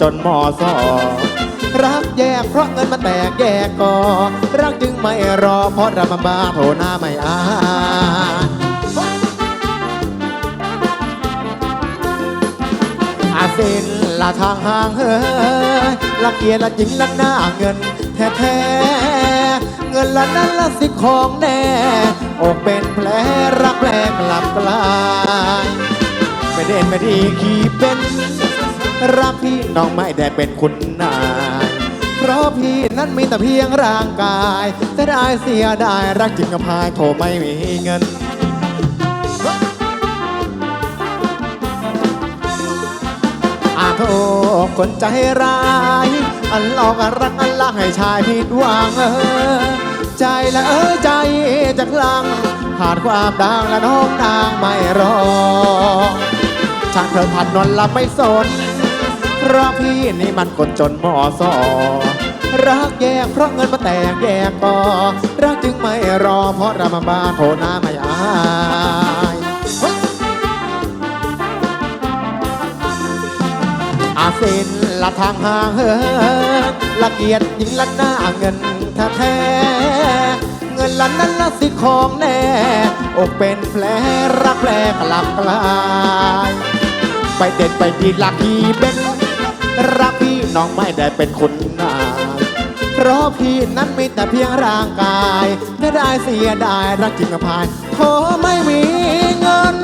จนมอสอรักแยกเพราะเงินมันแตกแยกก่อรักจึงไม่รอเพราะรำบาโทหน้าไม่อายอาเซนละทางห่างเฮยละเกียรละจริงละหน้าเงินแท้ๆเงินละนั้นละสิของแน่อกเป็นแผลรักแปลกลับกลายไม่เด่นไม่ดีขี่เป็น รักพี่น้องไม่ได้เป็นคุณนาย เพราะพี่นั้นมีแต่เพียงร่างกายจะได้เสียดายรักจริงกับพายโถไม่มีเงินอาโทษคนใจร้าย อันหลอกอันรักอันลักให้ชายผิดหวังเออใจละเออใจจะคลั่งขาดความดังและน้องนางไม่รอช่างเธอผัดนอนหลับไม่สน เพราะพี่นี่มันคนจนมอสอรักแยกเพราะเงินมาแตกแยกก็รักจึงไม่รอเพราะรามาบาโทน้าไม่อายอาเซนละทางห่างเหินละเกียดยิงละหน้าเงินแท้เงินละนั้นละสิของแน่อกเป็นแผลรักแผลกลับกลาย ไปเด็ดไปดีลักพี่เป็น รักพี่น้องไม่ได้เป็นคนนายเพราะพี่นั้นมีแต่เพียงร่างกายได้เสียดายรักจริงอภัยโทไม่มีเงิน